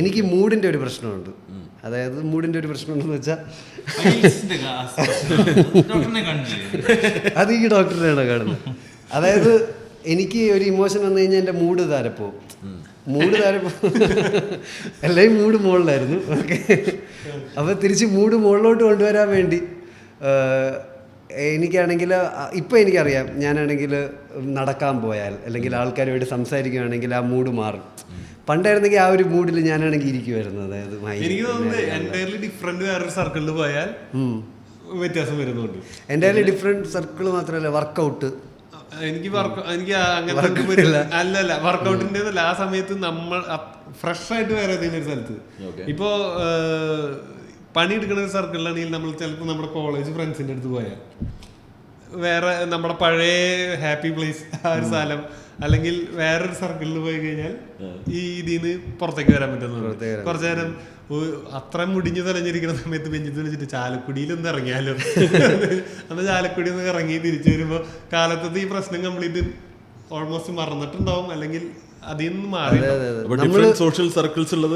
എനിക്ക് മൂഡിന്റെ ഒരു പ്രശ്നമുണ്ട്. അതായത് മൂഡിന്റെ ഒരു പ്രശ്നമുണ്ടെന്ന് വെച്ചാൽ അത് ഈ ഡോക്ടറിനെയാണ് കാണുന്നത്. അതായത് എനിക്ക് ഒരു ഇമോഷൻ വന്നു കഴിഞ്ഞാൽ എന്റെ മൂഡ് താരപ്പോ മൂഡ് താരപ്പോ എല്ലാം മൂഡ് മുകളിലായിരുന്നു ഓക്കെ. അപ്പോൾ തിരിച്ച് മൂഡ് മുകളിലോട്ട് കൊണ്ടുവരാൻ വേണ്ടി എനിക്കാണെങ്കിൽ ഇപ്പം എനിക്കറിയാം ഞാനാണെങ്കിൽ നടക്കാൻ പോയാൽ അല്ലെങ്കിൽ ആൾക്കാരുമായിട്ട് സംസാരിക്കുകയാണെങ്കിൽ ആ മൂഡ് മാറും. പണ്ടായിരുന്നെങ്കിൽ ആ ഒരു മൂഡിൽ ഞാനാണെങ്കിൽ ഇരിക്കുമായിരുന്നു അതായത് എനിക്ക് തോന്നുന്നത് എന്റയർലി ഡിഫറെന്റ് വേറൊരു സർക്കിളിൽ പോയാൽ വ്യത്യാസം വരുന്നുണ്ട്. എന്റെ ഡിഫറെന്റ് ഡിഫറെന്റ് സർക്കിൾ മാത്രമല്ല വർക്കൗട്ട് എനിക്ക് വർക്ക് എനിക്ക് അങ്ങനെ അല്ല അല്ല വർക്കൗട്ടിന്റെ അല്ല ആ സമയത്ത് നമ്മൾ ഫ്രഷ് ആയിട്ട് വേറെ ഏതെങ്കിലും ഒരു സ്ഥലത്ത്. ഇപ്പോ പണിയെടുക്കുന്ന ഒരു സർക്കിളിലാണെങ്കിൽ നമ്മൾ ചിലപ്പോൾ നമ്മുടെ കോളേജ് ഫ്രണ്ട്സിന്റെ അടുത്ത് പോയാൽ വേറെ നമ്മുടെ പഴയ ഹാപ്പി പ്ലേസ് ആ ഒരു സ്ഥലം അല്ലെങ്കിൽ വേറൊരു സർക്കിളിൽ പോയി കഴിഞ്ഞാൽ ഈ ഇതിന്ന് പുറത്തേക്ക് വരാൻ പറ്റുന്നു കുറച്ചു നേരം അത്ര മുടിഞ്ഞു തെളിഞ്ഞിരിക്കുന്ന സമയത്ത് ബെഞ്ചിൽ വെച്ചിട്ട് ചാലക്കുടിയിൽ ഒന്ന് ഇറങ്ങിയാലോ? അന്ന് ചാലക്കുടി ഒന്ന് ഇറങ്ങി തിരിച്ചു വരുമ്പോൾ കാലത്തത് ഈ പ്രശ്നം കംപ്ലീറ്റ് ഓൾമോസ്റ്റ് മറന്നിട്ടുണ്ടാവും അല്ലെങ്കിൽ അതിൽ നിന്ന് മാറി. ഡിഫറെന്റ് സോഷ്യൽ സർക്കിൾസ് ഉള്ളത്